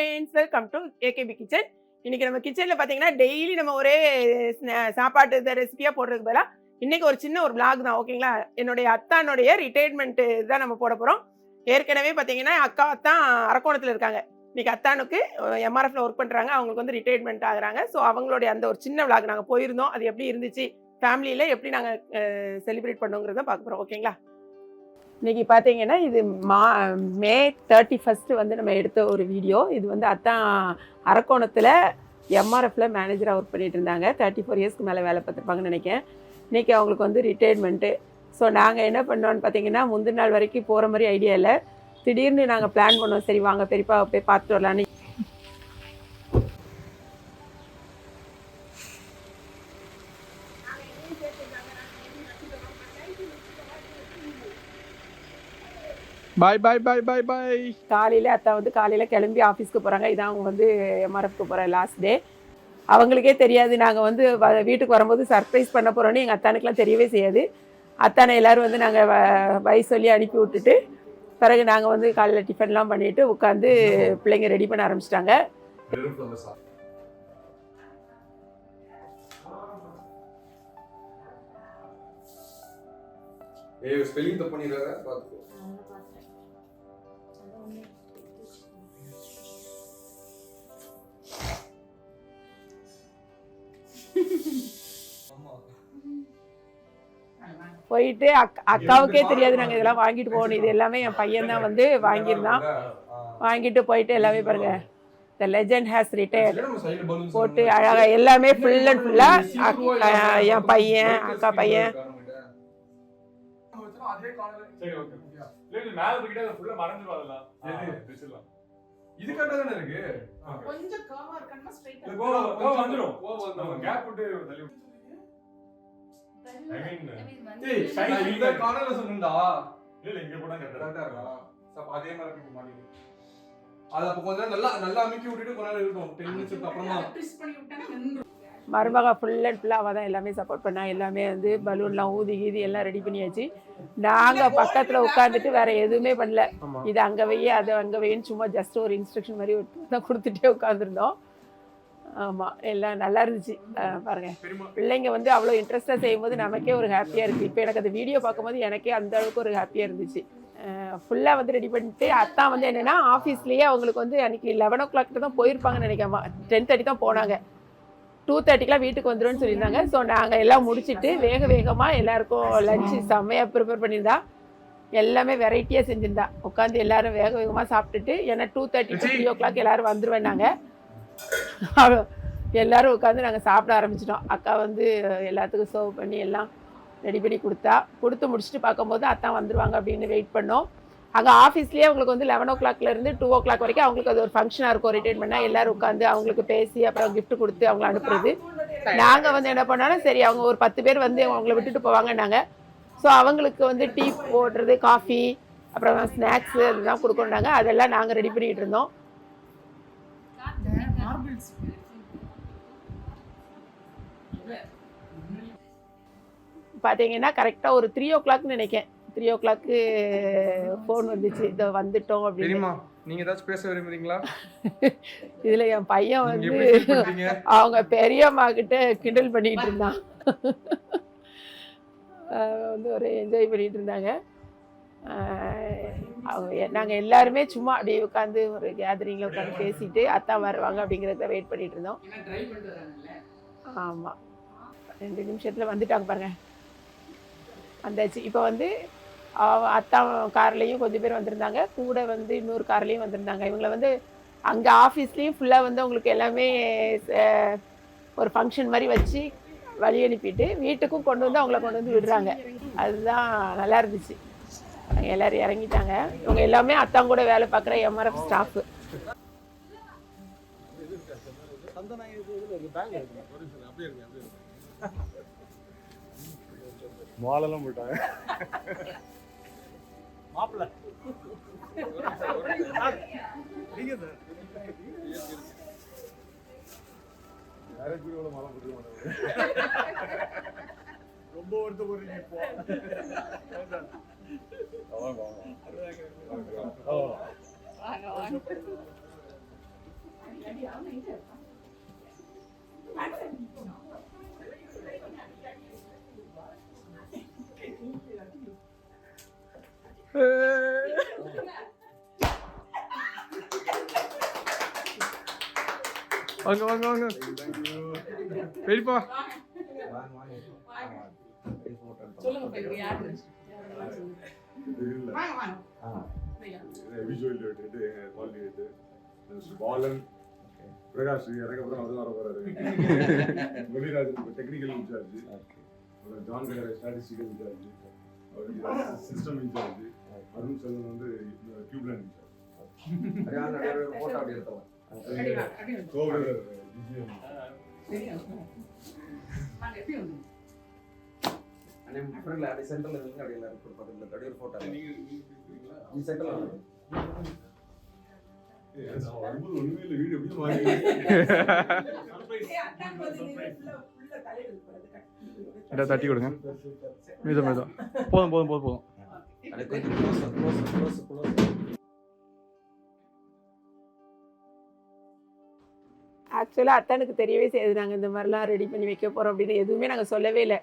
Friends welcome to AKP kitchen இன்னைக்கு நம்ம கிச்சனில் பார்த்தீங்கன்னா டெய்லி நம்ம ஒரே சாப்பாட்டு ரெசிபியாக போடுறதுக்கு பதிலாக இன்னைக்கு ஒரு சின்ன ஒரு பிளாக் தான் ஓகேங்களா என்னுடைய அத்தானுடைய ரிட்டையர்மெண்ட் தான் நம்ம போட போகிறோம் ஏற்கனவே பார்த்தீங்கன்னா அக்கா அத்தான் அரக்கோணத்தில் இருக்காங்க. இன்னைக்கு அத்தானுக்கு எம்ஆர்எஃப்ல ஒர்க் பண்ணுறாங்க அவங்களுக்கு வந்து ரிட்டையர்மெண்ட் ஆகுறாங்க. ஸோ அவங்களுடைய அந்த ஒரு சின்ன விளாக் நாங்கள் போயிருந்தோம். அது எப்படி இருந்துச்சு? ஃபேமிலியில் எப்படி நாங்கள் செலிப்ரேட் பண்ணுங்கிறத பார்க்க போகிறோம் ஓகேங்களா இன்றைக்கி பார்த்தீங்கன்னா இது மா மே தேர்ட்டி ஃபஸ்ட்டு வந்து நம்ம எடுத்த ஒரு வீடியோ இது வந்து அத்தான் அரக்கோணத்தில் எம்ஆர்எஃப்பில் மேனேஜராக ஒர்க் பண்ணிகிட்டு இருந்தாங்க. தேர்ட்டி ஃபோர் இயர்ஸ்க்கு மேலே வேலை பார்த்துருப்பாங்கன்னு நினைக்கிறேன். இன்றைக்கி அவங்களுக்கு வந்து ரிட்டையர்மெண்ட்டு ஸோ நாங்கள் என்ன பண்ணோன்னு பார்த்தீங்கன்னா முந்தின நாள் வரைக்கும் போகிற மாதிரி ஐடியா இல்லை. திடீர்னு நாங்கள் பிளான் பண்ணோம். சரி வாங்க பெரியப்பா போய் பார்த்துட்டு வரலான்னு பாய் பாய் பாய் பாய் பாய் காலையில் அத்தா வந்து காலையில் கிளம்பி ஆஃபீஸ்க்கு போகிறாங்க இதான் அவங்க வந்து எம்ஆர்எஃப்க்கு போகிற லாஸ்ட் டே அவங்களுக்கே தெரியாது. நாங்கள் வந்து வ- வீட்டுக்கு வரும்போது சர்ப்ரைஸ் பண்ண போகிறோன்னு எங்கள் அத்தானுக்குலாம் தெரியவே செய்யாது. அத்தானை எல்லோரும் வந்து நாங்கள் வ சொல்லி அனுப்பி விட்டுட்டு பிறகு நாங்கள் வந்து காலையில் டிஃபன்லாம் பண்ணிவிட்டு உட்காந்து பிள்ளைங்க ரெடி பண்ண ஆரம்பிச்சிட்டாங்க. ஏய் ஸ்பெல்லிங் தப்பு பண்ணிடாத பாத்துக்கோ. போயிட்டு அக் அக்காவுக்கே தெரியாது. நாங்கள் இதெல்லாம் வாங்கிட்டு போகணும். இது எல்லாமே என் பையன் தான் வந்து வாங்கியிருந்தான். வாங்கிட்டு போயிட்டு எல்லாமே பாருங்க. த லெஜண்ட் ஹேஸ் ரிட்டையர்டு போட்டு அழகா எல்லாமே ஃபுல் அண்ட் ஃபுல்லாக என் பையன் அக்கா பையன். சரி ஓகே மேல போய்கிட்டே ஃபுல்லா மறந்துடும் வச்சிடலாம். இது கரெக்டா தானே இருக்கு? கொஞ்சம் கர்வா ஸ்ட்ரைட்டா கோவம் நம்ம வந்துரும். கேப் விட்டு தள்ளி I mean, ஏய் நான் இந்த கார்னர்ல சொன்னேன்டா. இல்ல இங்க கரெக்டா இருக்கா அதே மாதிரி இப்ப மாட்டிடு அது அப்ப கொஞ்ச நேரம் நல்லா நல்லா அமுக்கி விட்டுட்டு கொஞ்ச நேரம் இருக்கும் 10 மினிட்ஸ்க்கு அப்புறமா. ட்விஸ்ட் பண்ணி விட்டா நின்று மருமக ஃபுல் அண்ட் ஃபுல்லாக அவள் தான் எல்லாமே சப்போர்ட் பண்ணா. எல்லாமே வந்து பலூன்லாம் ஊதி கீதி எல்லாம் ரெடி பண்ணியாச்சு. நாங்கள் பக்கத்தில் உட்காந்துட்டு வேற எதுவுமே பண்ணல. இது அங்கே வையே அது அங்கே வையின்னு சும்மா ஜஸ்ட் ஒரு இன்ஸ்ட்ரக்ஷன் மாதிரி தான் கொடுத்துட்டே உட்காந்துருந்தோம் ஆமாம் எல்லாம் நல்லா இருந்துச்சு. அஹ் பாருங்க. பெரியமா பிள்ளைங்க வந்து அவ்வளோ இன்ட்ரெஸ்ட்டாக செய்யும்போது நமக்கே ஒரு ஹாப்பியாக இருக்குது இப்போ எனக்கு அந்த வீடியோ பார்க்கும்போது எனக்கே அந்த அளவுக்கு ஒரு ஹாப்பியாக இருந்துச்சு. ஃபுல்லாக வந்து ரெடி பண்ணிட்டு அத்தா வந்து என்னென்னா ஆஃபீஸ்லேயே அவங்களுக்கு வந்து அன்றைக்கி லெவன் ஓ கிளாக் தான் போயிருப்பாங்கன்னு நினைக்கிறேன். டென் தேர்ட்டி தான் போனாங்க. டூ தேர்ட்டிக்கெலாம் வீட்டுக்கு வந்துடும் சொல்லியிருந்தாங்க. ஸோ நாங்கள் எல்லாம் முடிச்சுட்டு வேக வேகமாக எல்லாருக்கும் லஞ்சு செம்மையாக ப்ரிப்பேர் பண்ணியிருந்தா. எல்லாமே வெரைட்டியாக செஞ்சிருந்தா. உட்காந்து எல்லாரும் வேக வேகமாக சாப்பிட்டுட்டு ஏன்னா two thirty three o'clock எல்லோரும் வந்துருவேன் நாங்கள் எல்லாரும் உட்காந்து நாங்கள் சாப்பிட ஆரம்பிச்சிட்டோம். அக்கா வந்து எல்லாத்துக்கும் சர்வ் பண்ணி எல்லாம் ரெடி பண்ணி கொடுத்தா. கொடுத்து முடிச்சுட்டு பார்க்கும்போது அத்தான் வந்துருவாங்க அப்படின்னு வெயிட் பண்ணோம். அங்கே ஆஃபீஸ்லேயே அவங்களுக்கு வந்து லெவன் ஓ கிளாக்லேருந்து டூ ஓ கிளாக் வரைக்கும் அவங்களுக்கு அது ஒரு ஃபங்க்ஷனாக இருக்கும். ரிட்டைர்மெண்ட்னா எல்லாரும் உட்காந்து அவங்களுக்கு பேசி அப்புறம் கிஃப்ட் கொடுத்து அவங்கள அனுப்புறது. நாங்கள் வந்து என்ன பண்ணாலும் சரி அவங்க ஒரு பத்து பேர் வந்து அவங்கள விட்டுட்டு போவாங்கன்னாங்க. ஸோ அவங்களுக்கு வந்து டீ போடுறது காஃபி அப்புறம் ஸ்நாக்ஸு அதெல்லாம் கொடுக்கணுன்னாங்க அதெல்லாம் நாங்கள் ரெடி பண்ணிகிட்டு இருந்தோம். பார்த்தீங்கன்னா கரெக்டாக ஒரு த்ரீ ஓ கிளாக்னு நினைக்கேன். த்ரீ ஓ கிளாக்கு ஃபோன் வந்துச்சு. இதோ வந்துட்டோம் அப்படின்னு. நீங்க ஏதாச்சும் பேச விரும்புறீங்களா? இதில் என் பையன் வந்து அவங்க பெரியம்மா கிட்ட கிண்டல் பண்ணிட்டு இருந்தான். வந்து ஒரு என்ஜாய் பண்ணிட்டு இருந்தாங்க. அவங்க நாங்கள் எல்லாருமே சும்மா அப்படியே உட்காந்து ஒரு கேதரிங்கில் உட்காந்து பேசிட்டு அத்தா வருவாங்க அப்படிங்கிறத வெயிட் பண்ணிட்டு இருந்தோம். ஆமாம் ரெண்டு நிமிஷத்தில் வந்துட்டாங்க பாருங்க. வந்தாச்சு. இப்போ வந்து அத்தா கார்லேயும் கொஞ்சம் பேர் வந்திருந்தாங்க. கூட வந்து இன்னொரு கார்லேயும் வந்திருந்தாங்க. இவங்களை வந்து அங்கே ஆஃபீஸ்லேயும் ஃபுல்லாக வந்து அவங்களுக்கு எல்லாமே ஒரு ஃபங்க்ஷன் மாதிரி வச்சு வழி அனுப்பிட்டு வீட்டுக்கும் கொண்டு வந்து அவங்கள கொண்டு வந்து விடுறாங்க. அதுதான் நல்லா இருந்துச்சு. எல்லோரும் இறங்கிட்டாங்க. இவங்க எல்லாமே அத்தான் கூட வேலை பார்க்குற எம்ஆர்எஃப் ஸ்டாஃபு மாலெல்லாம் போயிட்டாங்க மேரேஜ் கூட மாலை போட்டு மாட்டாங்க ரொம்ப இப்போ. வாங்க. வாங்க. வாங்க வாங்க பெரியப்பா? வாங்க வாங்க ஐயா. Visual quality head Balan Prakash அதுக்கப்புறம் அது வர போறாரு Munirajan technical incharge John colour statistical incharge system incharge Arun Selvan வந்து இன்சார்ஜ் அடி வா, அடி வா. கோவிலர் விஜயம் வந்தீங்க? நான் வரும்போது ஒண்ணுமே இல்லை வீடு எப்படி மாறி ஏய், அத்தான் பாத்தீங்கன்னா full ஆ- full ஆ தலையில இருக்கு பாரு, அது இதை தட்டி கொடுங்க. மீதம் மீதம். போதும் போதும் போதும் போதும். ஆக்சுவலாக அத்தனுக்கு தெரியவே செய்யாது. நாங்கள் இந்த மாதிரிலாம் ரெடி பண்ணி வைக்க போகிறோம் அப்படின்னு எதுவுமே நாங்கள் சொல்லவே இல்லை.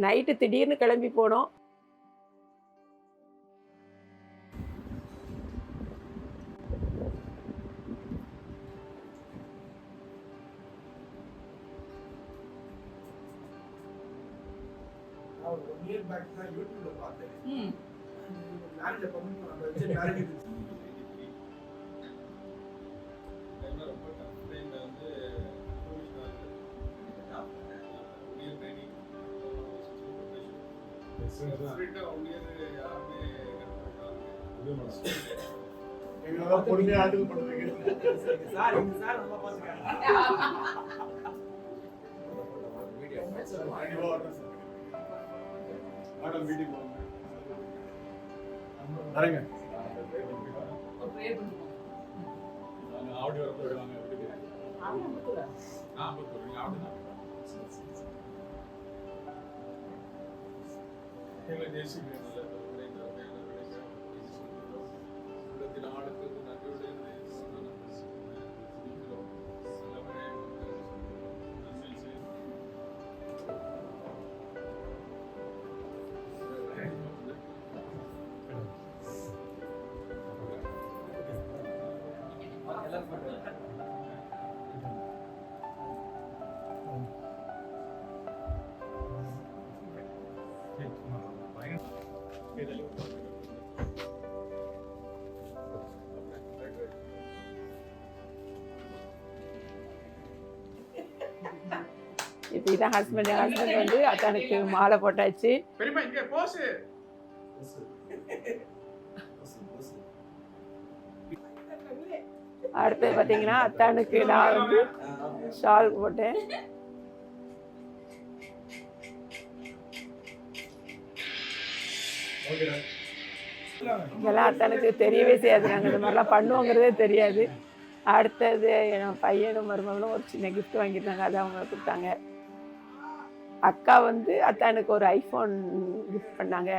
நைட்டு திடீர்னு கிளம்பி போனோம். கண்டிப்பா வரணும் சார் மேடம் மீட்டிங் போறீங்க ஆடியோ எங்களை தேசிய இப்போ இதான் ஹஸ்பண்ட் ஹஸ்பண்ட் வந்து அத்தனுக்கு மாலை போட்டாச்சு. பெரியப்பா இங்க போஸ் அடுத்து பார்த்தீங்கன்னா அத்தானுக்கு நான் வந்து ஷால் போட்டேன். இதெல்லாம் அத்தனுக்கு தெரியவே செய்யாது. நாங்கள் இந்த மாதிரிலாம் பண்ணுவோங்கிறதே தெரியாது. அடுத்தது என் பையனும் மருமகளும் ஒரு சின்ன கிஃப்ட் வாங்கியிருந்தாங்க. அதை அவங்க கொடுத்தாங்க. அக்கா வந்து அத்தானுக்கு ஒரு ஐஃபோன் கிஃப்ட் பண்ணாங்க.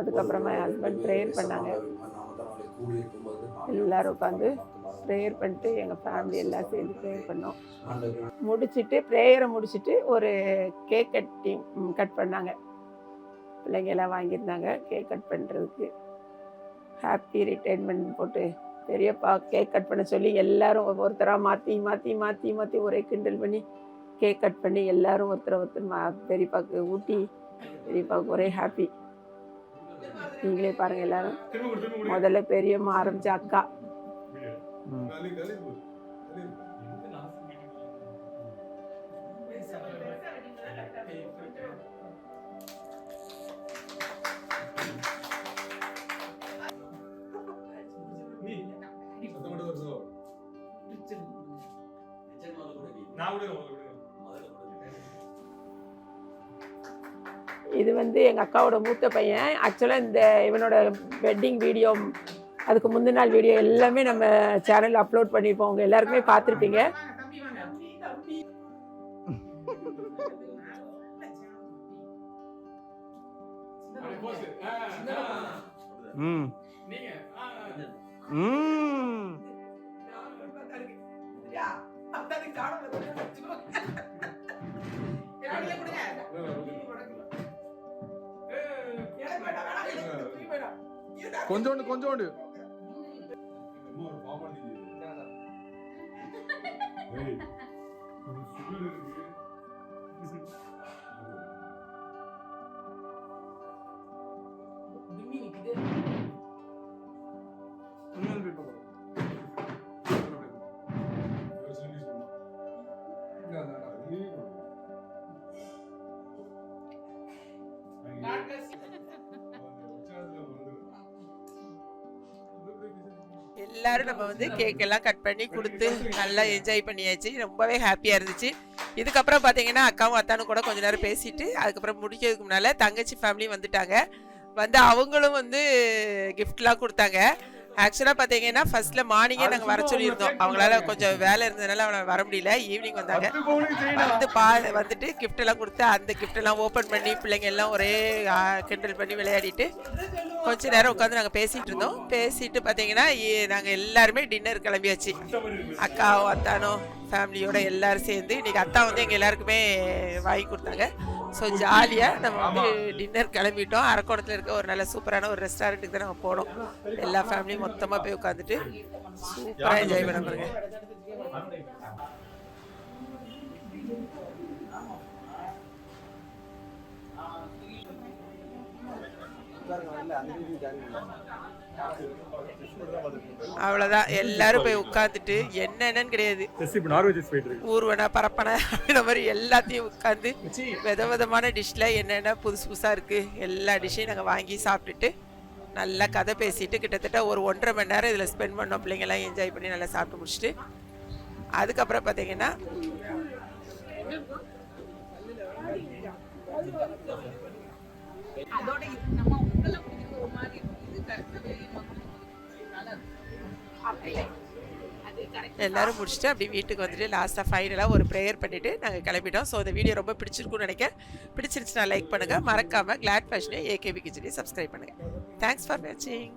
அதுக்கப்புறமா என் ஹஸ்பண்ட் ப்ரேயர் பண்ணாங்க. எல்லாரும் உட்காந்து ப்ரேயர் பண்ணிட்டு எங்கள் ஃபேமிலி எல்லாம் சேர்ந்து ப்ரேயர் பண்ணோம். முடிச்சிட்டு ப்ரேயரை முடிச்சிட்டு ஒரு கேக் கட்டி கட் பண்ணாங்க. பிள்ளைங்க எல்லாம் வாங்கியிருந்தாங்க கேக் கட் பண்ணுறதுக்கு ஹாப்பி ரிட்டைர்மெண்ட் போட்டு பெரியப்பா கேக் கட் பண்ண சொல்லி எல்லாரும் ஒவ்வொருத்தராக மாற்றி மாற்றி மாற்றி மாற்றி ஒரே கிண்டல் பண்ணி கேக் கட் பண்ணி எல்லாரும் ஒருத்தர் ஒருத்தர் மா பெரியப்பாவுக்கு ஊட்டி பெரியப்பாவுக்கு ஒரே ஹாப்பி நீங்களே பாருங்கள் எல்லாரும். முதல்ல பெரியம்மா ஆரம்பிச்ச அக்கா. இது வந்து எங்கள் அக்காவோட மூத்த பையன். ஆக்சுவலாக இந்த இவனோட வெட்டிங் வீடியோ அதுக்கு முந்தின நாள் வீடியோ எல்லாமே நம்ம சேனலில் அப்லோட் பண்ணியிருப்போம் உங்கள் எல்லாருக்குமே பார்த்துருப்பீங்க. ம். ம் சரியா? அத்தானுக்கு எல்லாரும் நம்ம வந்து கேக் எல்லாம் கட் பண்ணி கொடுத்து நல்லா என்ஜாய் பண்ணியாச்சு. ரொம்பவே ஹாப்பியாக இருந்துச்சு. இதுக்கப்புறம் பார்த்தீங்கன்னா அக்காவும் அத்தானும் கூட கொஞ்ச நேரம் பேசிட்டு அதுக்கப்புறம் முடிக்கிறதுக்கு முன்னால் தங்கச்சி ஃபேமிலி வந்துட்டாங்க. வந்து அவங்களும் வந்து கிஃப்ட்லாம் கொடுத்தாங்க. ஆக்சுவலாக பார்த்தீங்கன்னா ஃபர்ஸ்ட்ல மார்னிங்கே நாங்கள் வர சொல்லியிருந்தோம். அவங்களால கொஞ்சம் வேலை இருந்ததுனால அவனை வர முடியல. ஈவினிங் வந்தாங்க. வந்து பா வந்துட்டு gift எல்லாம் கொடுத்து அந்த gift எல்லாம் ஓப்பன் பண்ணி பிள்ளைங்க எல்லாம் ஒரே கிண்டல் பண்ணி விளையாடிட்டு கொஞ்ச நேரம் உட்காந்து நாங்கள் பேசிட்டு இருந்தோம். பேசிட்டு பார்த்தீங்கன்னா நாங்கள் எல்லாருமே டின்னர் கிளம்பியாச்சு. அக்காவும் அத்தானும் ஃபேமிலியோட எல்லாரும் சேர்ந்து இன்னைக்கு அத்தா வந்து எங்கள் எல்லாருக்குமே வாங்கி கொடுத்தாங்க. ஸோ ஜாலியாக நம்ம வந்து டின்னர் கிளம்பிட்டோம். அரக்கோணத்தில் இருக்க ஒரு நல்ல சூப்பரான ஒரு ரெஸ்டாரண்ட்டுக்கு தான் நம்ம போனோம். எல்லா ஃபேமிலியும் மொத்தமாக போய் உட்காந்துட்டு சூப்பராக என்ஜாய் பண்ண பாருங்க அவ்வளோதான் எல்லாரும் போய் உட்காந்துட்டு என்னென்னு கிடையாது. ஊர்வன பரப்பன அப்படின்ற மாதிரி எல்லாத்தையும் உட்காந்து வித விதமான டிஷ்ல என்னென்ன புதுசு புதுசாக இருக்குது எல்லா டிஷ்ஷையும் நாங்கள் வாங்கி சாப்பிட்டுட்டு நல்லா கதை பேசிட்டு கிட்டத்தட்ட ஒரு ஒன்றரை மணி நேரம் இதில் ஸ்பெண்ட் பண்ணோம். பிள்ளைங்கெல்லாம் என்ஜாய் பண்ணி நல்லா சாப்பிட்டு முடிச்சுட்டு. அதுக்கப்புறம் பார்த்தீங்கன்னா எல்லாரும் முடிச்சுட்டு அப்படியே வீட்டுக்கு வந்துட்டு லாஸ்ட்டாக ஃபைனலாக ஒரு ப்ரேயர் பண்ணிவிட்டு நாங்கள் கிளம்பிட்டோம். ஸோ இந்த வீடியோ ரொம்ப பிடிச்சிருக்குன்னு நினைக்கிறேன். பிடிச்சிருச்சுன்னா லைக் பண்ணுங்கள் மறக்காமல் கிளாட் ஃபேஷனையும் ஏகேபி கிச்சனையும் சப்ஸ்கிரைப் பண்ணுங்கள் தேங்க்ஸ் ஃபார் வாட்சிங்